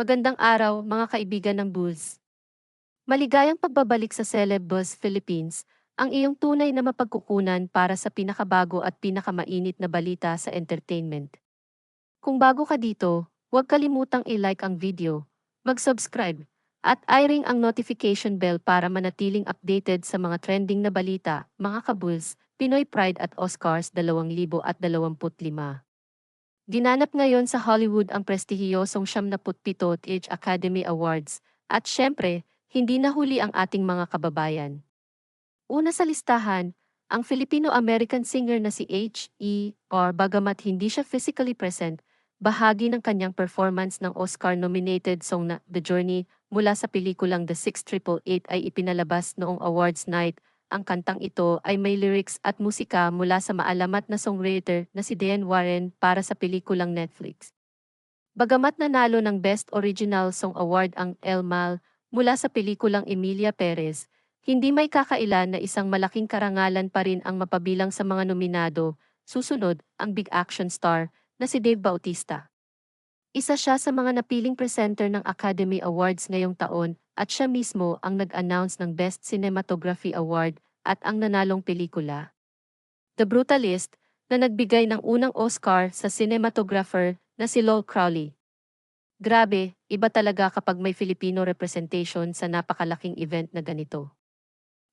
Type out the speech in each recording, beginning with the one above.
Magandang araw mga kaibigan ng Buzz. Maligayang pagbabalik sa Celeb Buzz Philippines, ang iyong tunay na mapagkukunan para sa pinakabago at pinakamainit na balita sa entertainment. Kung bago ka dito, huwag kalimutang i-like ang video, mag-subscribe, at i-ring ang notification bell para manatiling updated sa mga trending na balita, mga kabulls, Pinoy Pride at Oscars 2025. Ginanap ngayon sa Hollywood ang prestihiyosong 77 TH Academy Awards, at syempre, hindi nahuli ang ating mga kababayan. Una sa listahan, ang Filipino-American singer na si H.E. or bagamat hindi siya physically present, bahagi ng kanyang performance ng Oscar-nominated song na The Journey mula sa pelikulang The 6888 ay ipinalabas noong awards night. Ang kantang ito ay may lyrics at musika mula sa maalamat na songwriter na si Diane Warren para sa pelikulang Netflix. Bagamat nanalo ng Best Original Song Award ang El Mal mula sa pelikulang Emilia Perez, hindi may kakailan na isang malaking karangalan pa rin ang mapabilang sa mga nominado. Susunod, ang big action star na si Dave Bautista. Isa siya sa mga napiling presenter ng Academy Awards ngayong taon at siya mismo ang nag-announce ng Best Cinematography Award at ang nanalong pelikula. The Brutalist, na nagbigay ng unang Oscar sa cinematographer na si Lowell Crowley. Grabe, iba talaga kapag may Filipino representation sa napakalaking event na ganito.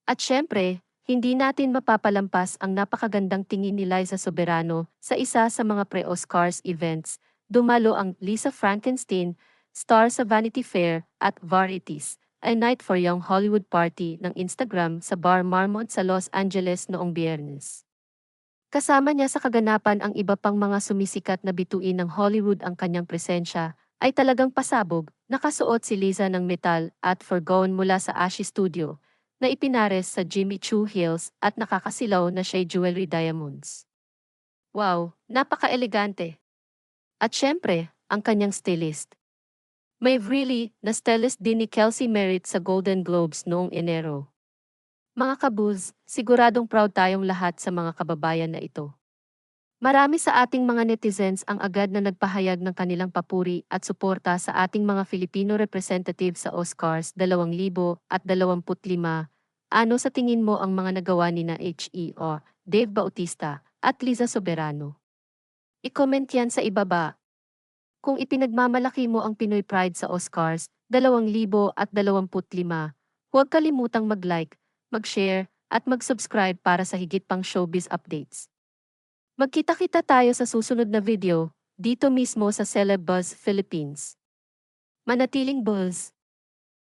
At syempre, hindi natin mapapalampas ang napakagandang tingin ni Liza Soberano sa isa sa mga pre-Oscars events. Dumalo ang Lisa Frankenstein, star sa Vanity Fair at Varieties, A Night for Young Hollywood Party ng Instagram sa Bar Marmont sa Los Angeles noong biyernes. Kasama niya sa kaganapan ang iba pang mga sumisikat na bituin ng Hollywood ang kanyang presensya, ay talagang pasabog, nakasuot si Liza ng metal at forgone mula sa Ashi Studio, na ipinares sa Jimmy Choo Hills at nakakasilaw na Shea Jewelry Diamonds. Wow, napaka-elegante. At syempre, ang kanyang stylist. May really na stylist din ni Kelsey Merritt sa Golden Globes noong Enero. Mga kabuz, siguradong proud tayong lahat sa mga kababayan na ito. Marami sa ating mga netizens ang agad na nagpahayag ng kanilang papuri at suporta sa ating mga Filipino representative sa Oscars 2025. Ano sa tingin mo ang mga nagawa ni na HEO, Dave Bautista, at Liza Soberano? I-comment yan sa ibaba. Kung ipinagmamalaki mo ang Pinoy Pride sa Oscars 2025, huwag kalimutang mag-like, mag-share, at mag-subscribe para sa higit pang showbiz updates. Magkita-kita tayo sa susunod na video, dito mismo sa Celeb Buzz Philippines. Manatiling buzz!